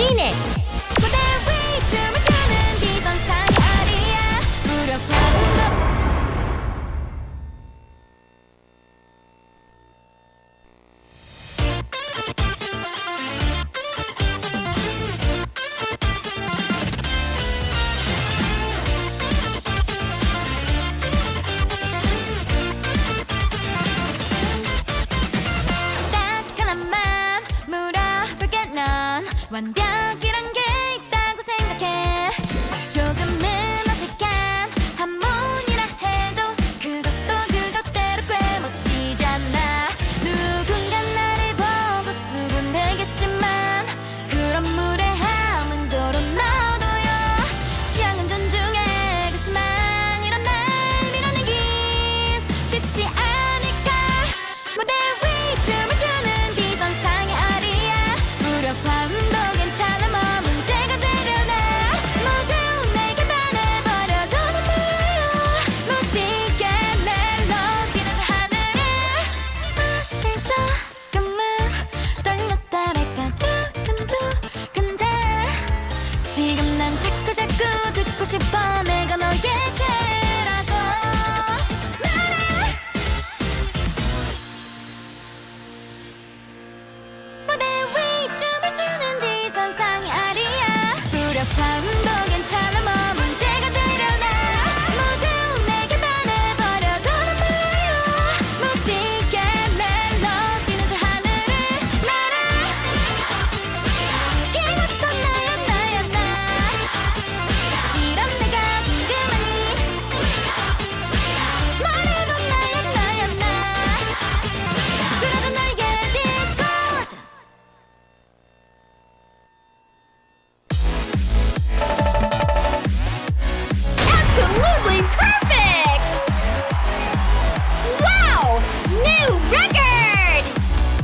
Phoenix. 완벽이란 게 있다고 생각해. 조금은 어색한 한문이라 해도 그것도 그것대로 꽤 멋지잖아. 누군가 나를 보고 수군 되겠지만 그런 무례함은 도로 놔둬요. 취향은 존중해. 그렇지만 이런 날 밀어내긴 쉽지 않아. パンダ